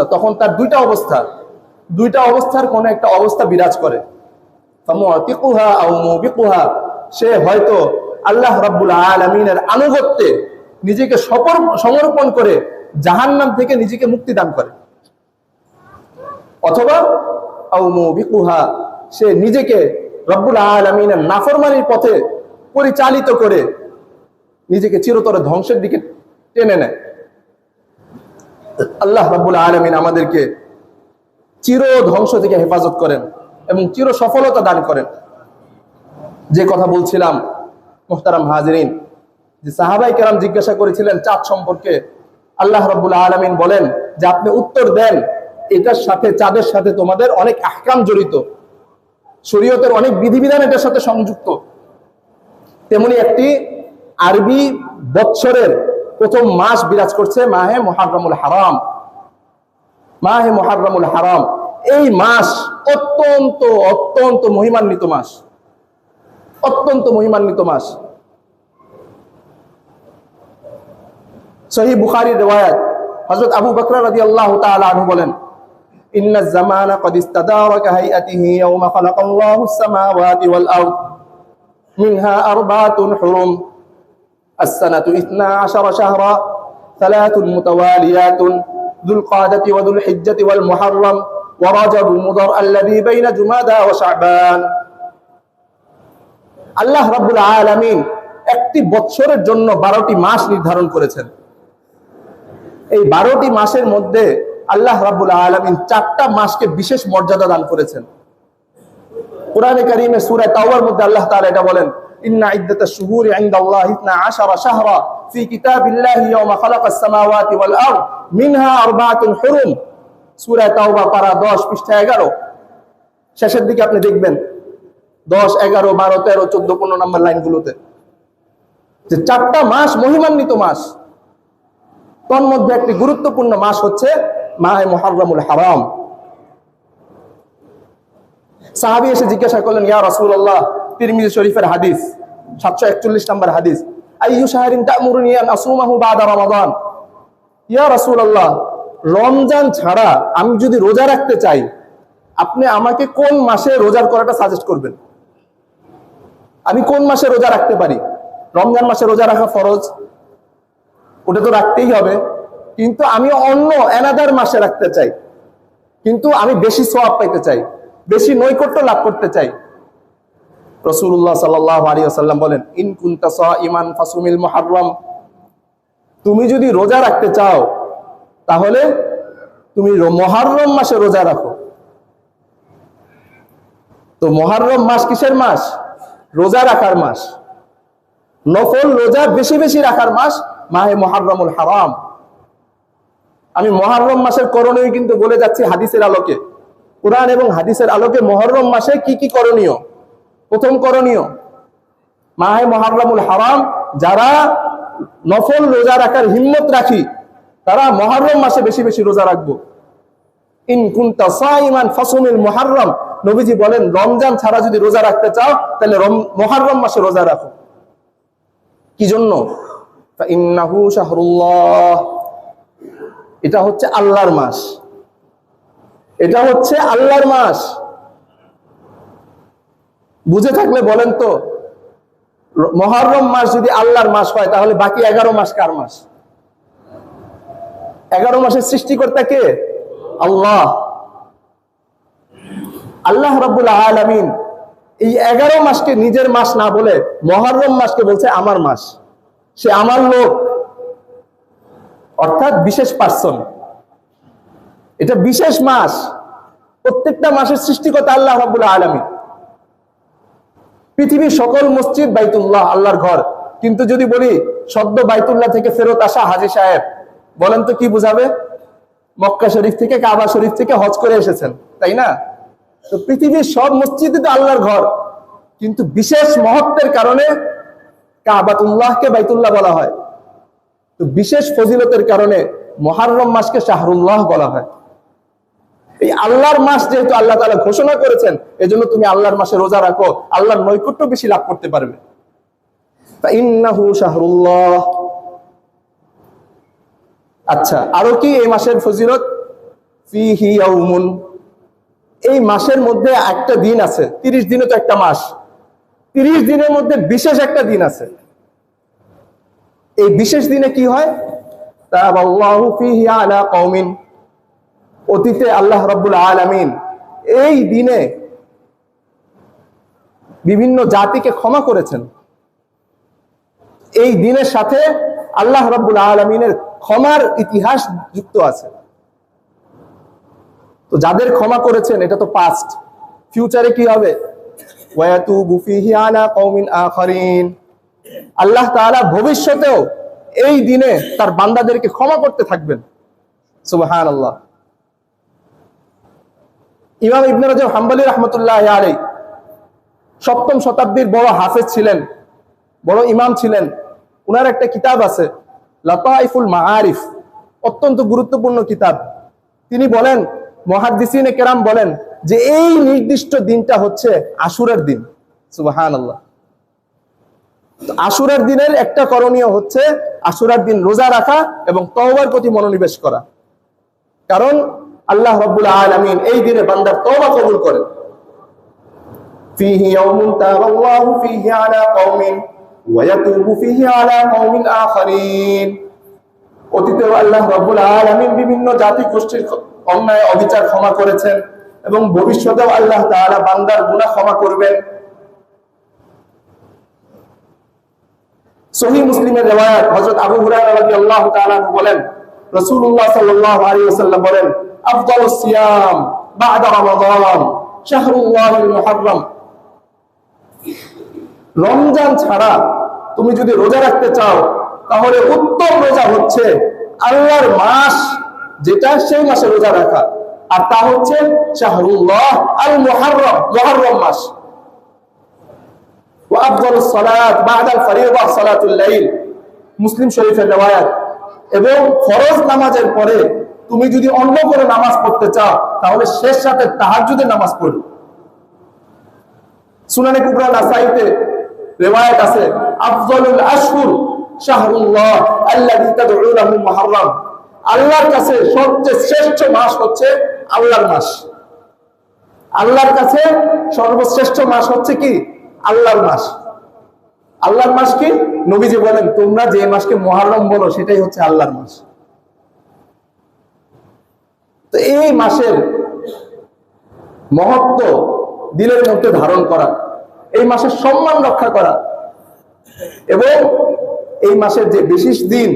অবস্থা, তখন তার দুইটা অবস্থা। দুইটা অবস্থার কোন একটা অবস্থা বিরাজ করে। সে হয়তো আল্লাহ রাব্বুল আলামিনের আনুগত্যে নিজেকে সমর্পণ করে জাহান্নাম থেকে নিজেকে মুক্তি দান করে। অথবা আও মুবিকুহা। সে নিজেকে রব্বুল আলামিনের নাফরমানির পথে পরিচালিত করে নিজেকে চিরতর ধ্বংসের দিকে টেনে নেয়। আল্লাহ রাব্বুল আলামিন আমাদেরকে চির ধ্বংস থেকে হেফাজত করেন এবং চির সফলতা দান করেন। যে কথা বলছিলাম, মোহতারাম হাজরিন, যে সাহাবাই কেরাম জিজ্ঞাসা করেছিলেন চাঁদ সম্পর্কে, আল্লাহ রাব্বুল আলামিন বলেন যে আপনি উত্তর দেন, এটার সাথে চাঁদের সাথে তোমাদের অনেক আহকাম জড়িত। শরীয়তের অনেক বিধিবিধান এটার সাথে সংযুক্ত। তেমনি একটি আরবি বৎসরের প্রথম মাস বিরাজ করছে মাহে মহারমুল হারাম মাহে মহারমুল হারাম এই মাস অত্যন্ত অত্যন্ত মহিমান্বিত মাস অত্যন্ত মহিমান্বিত মাস সহি বুখারীর রিওয়ায়াত হযরত আবু বকর রাদিয়াল্লাহু তাআলা আনহু বলেন ইন্না الزمان قد استدار كهيئته يوم خلق الله السماوات والأرض منها أربعة حرم السنة اثنا عشر شهرا ثلاث متواليات ذو القادة وذو الحجة والمحرم ورجب مضر الذي بين جمادى وشعبان আল্লাহ রাব্বুল আলামিন একটি বৎসরের জন্য বারোটি মাস নির্ধারণ করেছেন এই বারোটি মাসের মধ্যে আল্লাহ রাব্বুল আলামিন চারটা মাসকে বিশেষ মর্যাদা দান করেছেন কোরআনে কারিমে সূরা তাওবার মধ্যে আল্লাহ তাআলা এটা বলেন ইন্না ইদ্দাতাশ শুহুরি ইনদাল্লাহি 12 শাহরা ফি কিতাবিল্লাহি ইয়াওমা খালাকাস সামাওয়াতি ওয়াল আরদ মিনহা আরবাআতুন হুরুম। সূরা তাওবা পারা 10 পৃষ্ঠা 11 শেষের দিকে আপনি দেখবেন 10 11 12 13 14 15 নম্বর লাইনগুলোতে যে চারটা মাস মহিমান্বিত মাস। তন্মধ্যে একটি গুরুত্বপূর্ণ মাস হচ্ছে মাহে মুহাররমুল হারাম। সাহাবি এসে জিজ্ঞাসা করলেন, ইয়া রাসূলুল্লাহ তিরমিজি শরীফের হাদিস 741 নম্বর হাদিস শাহরিন রমজান ছাড়া আমি যদি রোজা রাখতে চাই, আপনি আমাকে কোন মাসে রোজার করাটা সাজেস্ট করবেন? আমি কোন মাসে রোজা রাখতে পারি? রমজান মাসে রোজা রাখা ফরজ? ওটা তো রাখতেই হবে। কিন্তু আমি অন্য এনাদার মাসে রাখতে চাই। কিন্তু আমি বেশি সোয়াব পাইতে চাই, বেশি নৈকট্য লাভ করতে চাই। রসুল্লাহ সাল্লাহ আলী আসাল্লাম বলেন, ইন কুন্তা ইমান ফাসুমিল মহারম তুমি যদি রোজা রাখতে চাও, তাহলে তুমি মহারম মাসে রোজা রাখো। তো মহারম মাস কিসের মাস? রোজা রাখার মাস। নফল রোজা বেশি বেশি রাখার মাস মাহে মহারমুল হারাম। আমি মহারম মাসের করণীয় কিন্তু বলে যাচ্ছি হাদিসের আলোকে। কোরআন এবং হাদিসের আলোকে মহরম মাসে কি কি করণীয়? প্রথম করণীয় মাহে মহারমুল হারাম, যারা নফল রোজা রাখার হিম্মত রাখি, তারা মহারম মাসে বেশি বেশি রোজা রাখব। ইন কুনতা সাইমান ফাসুমিল মুহাররম নবীজি বলেন, রমজান ছাড়া যদি রোজা রাখতে চাও, তাহলে রম- মুহাররম মাসে রোজা রাখো। কি জন্য? এটা হচ্ছে আল্লাহর মাস। এটা হচ্ছে আল্লাহর মাস। বুঝে থাকলে বলেন তো, মহরম মাস যদি আল্লাহর মাস হয়, তাহলে বাকি এগারো মাস কার মাস? এগারো মাসের সৃষ্টিকর্তা কে? আল্লাহ। আল্লাহ রাব্বুল আলামিন এই এগারো মাসকে নিজের মাস না বলে মহরম মাসকে বলছে আমার মাস। সে আমার লোক। অর্থাৎ বিশেষ পার্সন। এটা বিশেষ মাস। প্রত্যেকটা মাসের সৃষ্টিকর্তা আল্লাহ রাব্বুল আলামিন। পৃথিবীর সকল মসজিদ বাইতুল্লাহ, আল্লাহর ঘর। কিন্তু যদি বলি, সদ্য বাইতুল্লাহ থেকে ফেরত আসা হাজি সাহেব, বলেন তো কি বুঝাবে? মক্কা শরীফ থেকে কাবা শরীফ থেকে হজ করে এসেছেন, তাই না? তো পৃথিবীর সব মসজিদই তো আল্লাহর ঘর। কিন্তু বিশেষ মহত্বের কারণে কাবাতুল্লাহকে বাইতুল্লাহ বলা হয়। তো বিশেষ ফজিলতের কারণে মহারম মাসকে শাহরুল্লাহ বলা হয়। এই আল্লাহর মাস যেহেতু আল্লাহ তালা ঘোষণা করেছেন, এজন্য তুমি আল্লাহর মাসে রোজা রাখো, আল্লাহর নৈকট্য বেশি লাভ করতে পারবে। আচ্ছা আরও কি এই মাসের ফজিলত? এই মাসের মধ্যে একটা দিন আছে, তিরিশ দিনে তো একটা মাস। তিরিশ দিনের মধ্যে বিশেষ একটা দিন আছে। এই বিশেষ দিনে কি হয়? অতীতে আল্লাহ রাব্বুল আলামিন এই দিনে বিভিন্ন জাতিকে ক্ষমা করেছেন। এই দিনের সাথে আল্লাহ রাব্বুল আলামিনের ক্ষমার ইতিহাস যুক্ত আছে। তো যাদের ক্ষমা করেছেন, এটা তো পাস্ট ফিউচারে কি হবে? আল্লাহ তাআলা ভবিষ্যতেও এই দিনে তার বান্দাদেরকে ক্ষমা করতে থাকবেন। সুবহানাল্লাহ। ইমাম ইবনে রাজব হাম্বলি রহমতুল্লাহ আলাই সপ্তম শতাব্দীর বড় হাফেজ ছিলেন, বড় ইমাম ছিলেন। উনার একটা কিতাব আছে, লতাইফুল মাআরিফ, অত্যন্ত গুরুত্বপূর্ণ কিতাব। তিনি বলেন, মহাদ্দিসিনে কেরাম বলেন যে এই নির্দিষ্ট দিনটা হচ্ছে আশুরের দিন। সুবাহান আল্লাহ আশুরের দিনের একটা করণীয় হচ্ছে আশুরার দিন রোজা রাখা এবং তওবার প্রতি মনোনিবেশ করা। কারণ আল্লাহ রাব্বুল আলামিন এই দিনে বান্দার তওবা কবুল করেন فيه يوم تاب الله فيه على قوم ويتوب فيه على قوم آخرين অতীতেও আল্লাহ রব্বুল আলামিন বিভিন্ন জাতি গোষ্ঠীর অন্যায় অবিচার ক্ষমা করেছেন এবং ভবিষ্যতেও আল্লাহ তাআলা বান্দার গুনাহ ক্ষমা করবেন সহিহ মুসলিমের রিওয়ায়াত হযরত আবু হুরায়রা রাদিয়াল্লাহু তাআলা বলেন রাসূলুল্লাহ সাল্লাল্লাহু আলাইহি ওয়াসাল্লাম বলেন আফদালুস সিয়াম বা'দা রমাদান শাহরুল্লাহিল মুহাররম রমজান ছাড়া তুমি যদি রোজা রাখতে চাও তাহলে উত্তম রোজা হচ্ছে আল্লাহর মাস যেটা সেই মাসে রোজা রাখা আর তা হচ্ছে শাহরুল্লাহ আল মুহাররম মুহাররম মাস وافضل الصلاه بعد الفريضه صلاه الليل মুসলিম শরীফের রিওয়ায়াত এবং ফরজ নামাজের পরে তুমি যদি অন্য করে নামাজ পড়তে চাও, তাহলে শেষ রাতে তাহাজ্জুদের নামাজ পড়বে। সুনানে কুবরা নাসাইতে রিওয়ায়াত আছে, আফজালুল আশহুর শাহরুল্লাহ আল্লাযী তাদউনাহু মুহাররম। আল্লাহর কাছে সবচেয়ে শ্রেষ্ঠ মাস হচ্ছে আল্লাহর মাস। আল্লাহর কাছে সর্বশ্রেষ্ঠ মাস হচ্ছে কি? আল্লাহর মাস। আল্লাহর মাস কি? নবীজি বলেন, তোমরা যে মাসকে মহারম বলো, সেটাই হচ্ছে আল্লাহর মাস। তো এই মাসের মহত্ব দিলের মধ্যে ধারণ করা, এই মাসের সম্মান রক্ষা করা এবং এই মাসের যে বিশেষ দিন,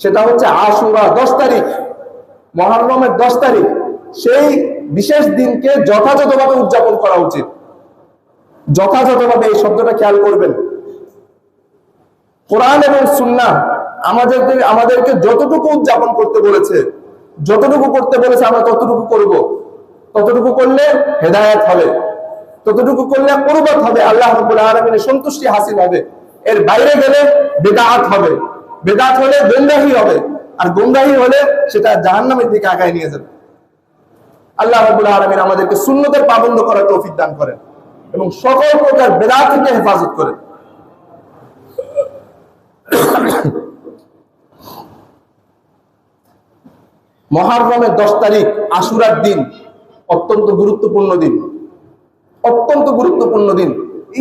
সেটা হচ্ছে আশুরা দশ তারিখ, মহারমের দশ তারিখ। সেই বিশেষ দিনকে যথাযথভাবে উদযাপন করা উচিত। যথাযথভাবে এই শব্দটা খেয়াল করবেন। কোরআন এবং সুন্না আমাদের আমাদেরকে যতটুকু উদযাপন করতে বলেছে যতটুকু করতে বলেছে আমরা ততটুকু করব। ততটুকু করলে হেদায়ত হবে। ততটুকু করলে কুরবত হবে। আল্লাহ আলামিনের সন্তুষ্টি হাসিল হবে। এর বাইরে গেলে বেদাত হবে। বেদাত হলে গোমরাহি হবে। আর গোমরাহি হলে সেটা জাহান্নামের দিকে আগায় নিয়ে যাবে। আল্লাহ রাব্বুল আলামিন আমাদেরকে সুন্নতের পাবন্ধ করার তৌফিক দান করেন এবং সকল প্রকার বেদাত থেকে হেফাজত করেন। মহারমের দশ তারিখ আশুরার দিন, অত্যন্ত গুরুত্বপূর্ণ দিন। অত্যন্ত গুরুত্বপূর্ণ দিন।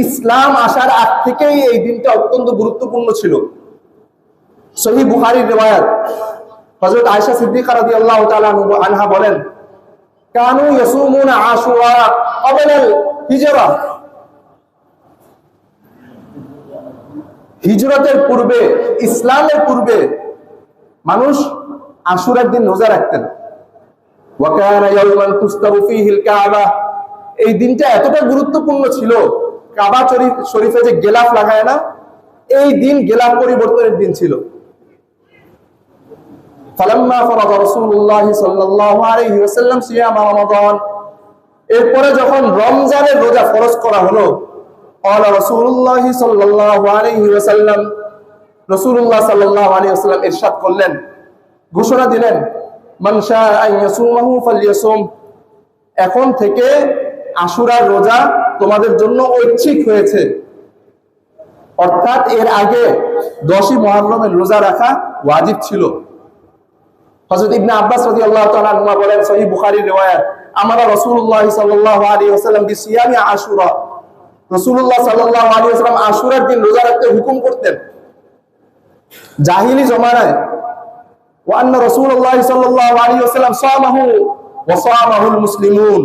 ইসলাম আসার আগ থেকেই এই দিনটা অত্যন্ত গুরুত্বপূর্ণ ছিল। সহি বুখারির রেওয়ায়াত। হযরত আয়েশা সিদ্দিকা আনহা বলেন, কানু ইয়াসুমুনা হিজরা। হিজরতের পূর্বে, ইসলামের পূর্বে মানুষ আশুর একদিন রোজা রাখতেন। এই দিনটা এতটা গুরুত্বপূর্ণ ছিল, কাবা শরীফে যে গেলাফ লাগায় না, এই দিন গেলাফ পরিবর্তনের দিন ছিল। এরপরে যখন রমজানের রোজা ফরজ করা হলো রসুল্লাহ সাল্লাম রসুল্লাহ সাল্লাহ এরশাদ করলেন ঘোষণা দিলেন এখন থেকে আশুরার রোজা তোমাদের জন্য ঐচ্ছিক হয়েছে। অর্থাৎ এর আগে দশই মহারমের রোজা রাখা ওয়াজিব ছিল। হযরত ইবনে আব্বাস রাদিয়াল্লাহু তাআলা আনহু বলেন, সহিহ বুখারীর রিওয়ায়াত, আমারা রাসূলুল্লাহ সাল্লাল্লাহু আলাইহি ওয়াসাল্লাম বিসিয়ামি আশুরা। রাসূলুল্লাহ সাল্লাল্লাহু আলাইহি ওয়াসাল্লাম আশুরার দিন রোজা রাখতে হুকুম করতেন। জাহিলি জমানায় وأن رسول الله صلى الله عليه وسلم صامه وصامه المسلمون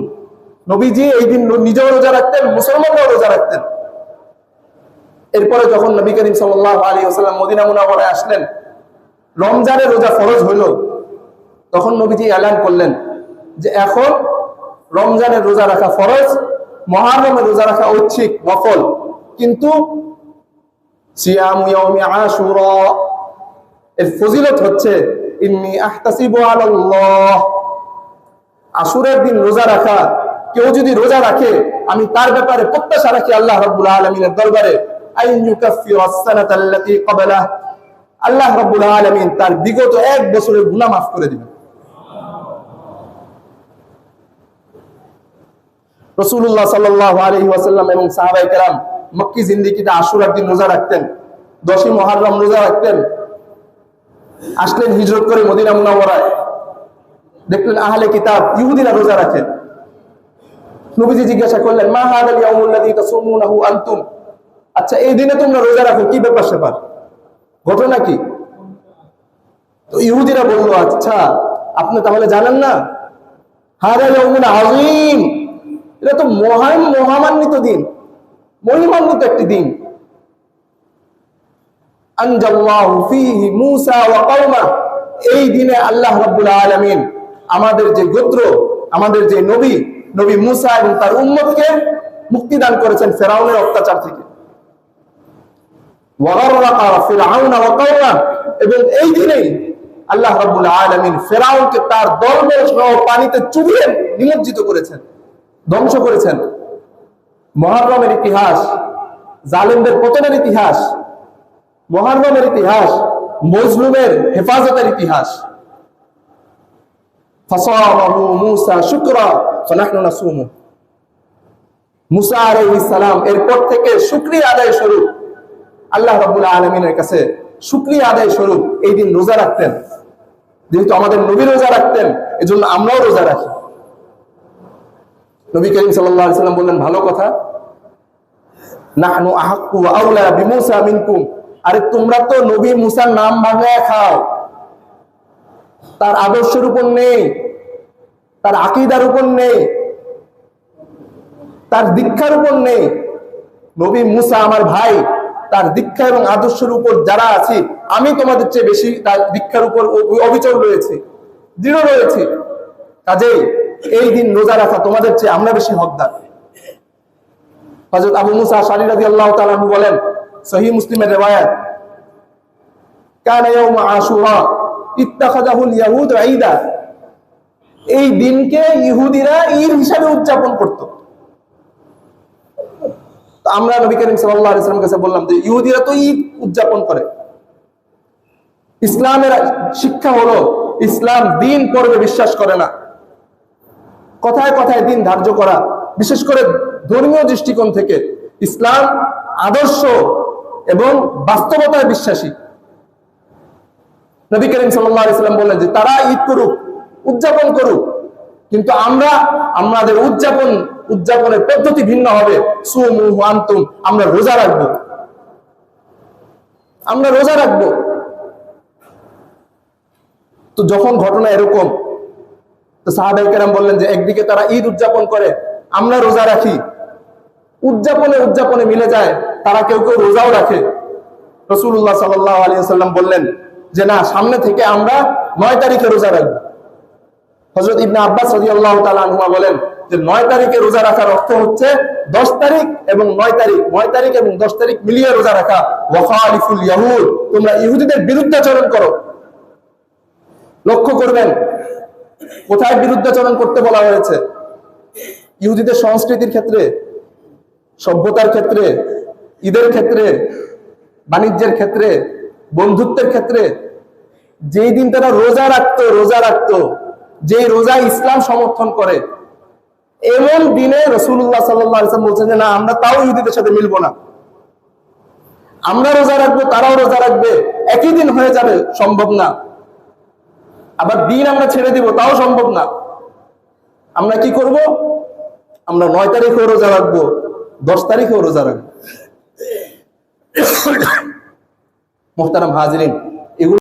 নবীজি এই দিন নিজেও রোজা রাখতেন মুসলমানরাও রোজা রাখতেন এরপরে যখন নবী করিম সাল্লাল্লাহু আলাইহি ওয়াসাল্লাম মদিনা মুনাওয়ারায় আসলেন রমজানের রোজা ফরজ হইল তখন নবীজি এলান করলেন যে এখন রমজানের রোজা রাখা ফরজ মহারমের রোজা রাখা ঐচ্ছিক নফল কিন্তু সিয়ামু ইয়াউমি আশুরা এর ফজিলত হচ্ছে আশুরের দিন রোজা রাখা, কেউ যদি রোজা রাখে, আমি তার ব্যাপারে প্রত্যাশা রাখি আল্লাহ রাব্বুল আলামিনের দরবারে। আল্লাহ রাব্বুল আলামিন তার বিগত এক বছরের গুনাহ মাফ করে দিবেন। আলাইহি ওয়াসাল্লাম এবং সাহাবায়ে কেরাম মক্কি জিন্দেগিতে আশুরার দিন রোজা রাখতেন। দশই মুহররম রোজা রাখতেন। আসলেন হিজরত করে মদিনা মুনাওয়ারায়। দেখলেন আহলে কিতাব ইহুদিরা রোজা রাখেন। নবীজি জিজ্ঞাসা করলেন, মা হাদাল ইয়াউমুল্লাযী তাসুমুনাহু আনতুম? আচ্ছা এই দিনে তোমরা রোজা রাখো, কি ব্যাপার স্যাপার ঘটনা কি? তো ইহুদিরা বলল আচ্ছা আপনি তাহলে জানেন না? হাদা ইয়াউমুল আযীম, এটা তো মহান মহামান্বিত দিন, মহিমান্বিত একটি দিন। এই দিনে আল্লাহ রাব্বুল আলামিন আমাদের যে গোত্র, আমাদের যে নবী নবী মুসা এবং তার উম্মতকে মুক্তি দান করেছেন ফেরাউনের অত্যাচার থেকে। এবং এই দিনেই আল্লাহ রাব্বুল আলামিন ফেরাউনকে তার দলবল সহ পানিতে চুবিয়ে নিমজ্জিত করেছেন, ধ্বংস করেছেন। মহারমের ইতিহাস, জালেমদের পতনের ইতিহাস মহারমের ইতিহাস, মজলুমের হেফাজতের ইতিহাস। এরপর থেকে শুকরিয়া আদায় স্বরূপ আল্লাহ রাব্বুল আলামিনের কাছে শুকরিয়া আদায় স্বরূপ এই দিন রোজা রাখতেন। যেহেতু আমাদের নবী রোজা রাখতেন, এজন্য আমরাও রোজা রাখি। নবী করিম সাল্লাম বললেন, ভালো কথা। নাহনু আহাক্কু আউলা বিমূসা মিনকুম। আরে তোমরা তো নবী মুসার নাম ভাঙায় খাও। তার আদর্শের উপর নেই, তার আকিদার উপর নেই, তার দীক্ষার উপর নেই। নবী মুসা আমার ভাই, তার দীক্ষা এবং আদর্শের উপর যারা আছি, আমি তোমাদের চেয়ে বেশি তার দীক্ষার উপর অবিচল রয়েছে, দৃঢ় রয়েছে। কাজেই এই দিন রোজা রাখা তোমাদের চেয়ে আমরা বেশি হকদার। হযরত আবু মুসা রাদিয়াল্লাহু তাআলা আনহু বলেন সহিহ মুসলিমের রিওয়ায়াত। এই দিনকে ইহুদিরা ঈদ হিসাবে উদযাপন করত। আমরা নবী করিম সাল্লাল্লাহু কাছে বললাম যে, ইহুদিরা তো ঈদ উদযাপন করে। ইসলামের শিক্ষা হলো, ইসলাম দিন পর্বে বিশ্বাস করে না। কথায় কথায় দিন ধার্য করা। বিশেষ করে ধর্মীয় দৃষ্টিকোণ থেকে ইসলাম আদর্শ এবং বাস্তবতায় বিশ্বাসী। নবী করিম সাল্লাম বললেন যে, তারা ঈদ করুক, উদযাপন করুক, কিন্তু আমরা, আমাদের উদযাপন, উদযাপনের পদ্ধতি ভিন্ন হবে। সুমু আন্তুম, আমরা রোজা রাখব। আমরা রোজা রাখব। তো যখন ঘটনা এরকম, তো সাহাবাই কেরাম বললেন যে, একদিকে তারা ঈদ উদযাপন করে, আমরা রোজা রাখি। উদযাপনে উদযাপনে মিলে যায়। তারা কেউ কেউ রোজাও রাখে। রসুল্লাহ সাল্লাহ আলী সাল্লাম বললেন যে, না, সামনে থেকে আমরা নয় তারিখে রোজা রাখব। হজরত ইবনে আব্বাস রাদিয়াল্লাহু তাআলা আনহুমা বলেন যে, নয় তারিখে রোজা রাখার অর্থ হচ্ছে দশ তারিখ এবং নয় তারিখ। নয় তারিখ এবং দশ তারিখ মিলিয়ে রোজা রাখা। ওয়াফালিফুল ইয়াহুদ, তোমরা ইহুদিদের বিরুদ্ধাচরণ করো। লক্ষ্য করবেন, কোথায় বিরুদ্ধাচরণ করতে বলা হয়েছে? ইহুদিদের সংস্কৃতির ক্ষেত্রে, সভ্যতার ক্ষেত্রে ঈদের ক্ষেত্রে, বাণিজ্যের ক্ষেত্রে, বন্ধুত্বের ক্ষেত্রে, যেই দিন তারা রোজা রাখতো রোজা রাখতো যে রোজা ইসলাম সমর্থন করে, এমন দিনে রসুল্লাহ সাল্লাম বলছেন যে, না, আমরা তাও ইহুদিদের সাথে মিলবো না। আমরা রোজা রাখব, তারাও রোজা রাখবে, একই দিন হয়ে যাবে, সম্ভব না। আবার দিন আমরা ছেড়ে দিব, তাও সম্ভব না। আমরা কি করব? আমরা নয় তারিখেও রোজা রাখব, দশ তারিখেও রোজা রাখব। মোহতারাম হাজরিন